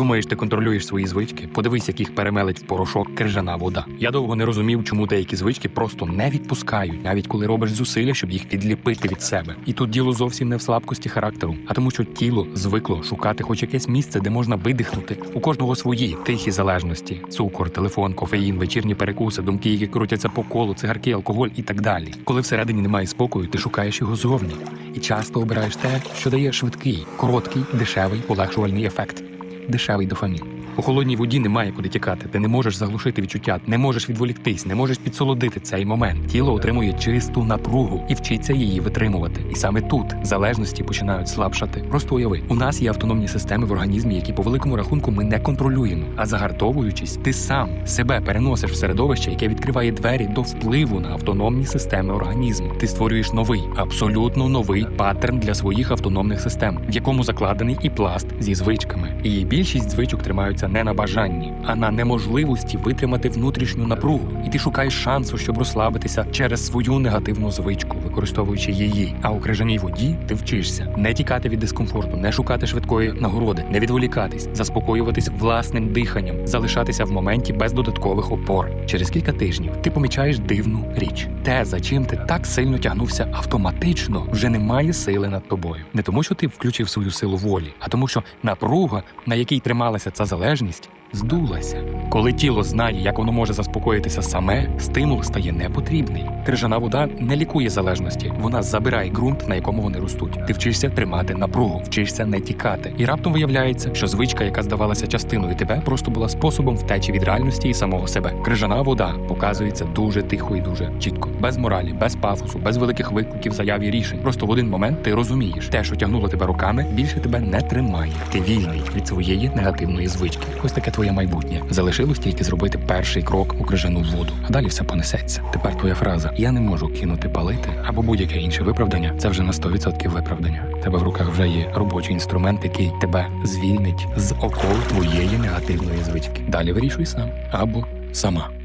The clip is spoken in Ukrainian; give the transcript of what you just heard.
Думаєш, ти контролюєш свої звички? Подивись, яких перемелить в порошок крижана вода. Я довго не розумів, чому деякі звички просто не відпускають, навіть коли робиш зусилля, щоб їх відліпити від себе. І тут діло зовсім не в слабкості характеру, а тому, що тіло звикло шукати хоч якесь місце, де можна видихнути. У кожного свої тихі залежності: цукор, телефон, кофеїн, вечірні перекуси, думки, які крутяться по колу, цигарки, алкоголь і так далі. Коли всередині немає спокою, ти шукаєш його зовні і часто обираєш те, що дає швидкий, короткий, дешевий полегшувальний ефект дешевий дофамін. У холодній воді немає куди тікати. Ти не можеш заглушити відчуття, не можеш відволіктись, не можеш підсолодити цей момент. Тіло отримує чисту напругу і вчиться її витримувати. І саме тут залежності починають слабшати. Просто уяви, у нас є автономні системи в організмі, які по великому рахунку ми не контролюємо. А загартовуючись, ти сам себе переносиш в середовище, яке відкриває двері до впливу на автономні системи організму. Ти створюєш новий, абсолютно новий паттерн для своїх автономних систем, в якому закладений і пласт зі звичками. І більшість звичок тримаються не на бажанні, а на неможливості витримати внутрішню напругу. І ти шукаєш шансу, щоб розслабитися через свою негативну звичку, використовуючи її. А у крижаній воді ти вчишся не тікати від дискомфорту, не шукати швидкої нагороди, не відволікатись, заспокоюватись власним диханням, залишатися в моменті без додаткових опор. Через кілька тижнів ти помічаєш дивну річ. Те, за чим ти так сильно тягнувся автоматично, вже не має сили над тобою. Не тому, що ти включив свою силу волі, а тому, що напруга, на якій трималася ця залежність, здулася. Коли тіло знає, як воно може заспокоїтися саме, стимул стає непотрібний. Крижана вода не лікує залежності, вона забирає ґрунт, на якому вони ростуть. Ти вчишся тримати напругу, вчишся не тікати. І раптом виявляється, що звичка, яка здавалася частиною тебе, просто була способом втечі від реальності і самого себе. Крижана вода показується дуже тихо і дуже чітко, без моралі, без пафосу, без великих викликів, заяв і рішень. Просто в один момент ти розумієш, те, що тягнуло тебе руками, більше тебе не тримає. Ти вільний від своєї негативної звички. Ось таке твоє майбутнє. Залишилось тільки зробити перший крок у крижану воду, а далі все понесеться. Тепер твоя фраза Я не можу кинути палити або будь-яке інше виправдання. Це вже на 100% виправдання. Тебе в руках вже є робочий інструмент, який тебе звільнить з окол твоєї негативної звички. Далі вирішуй сам або сама.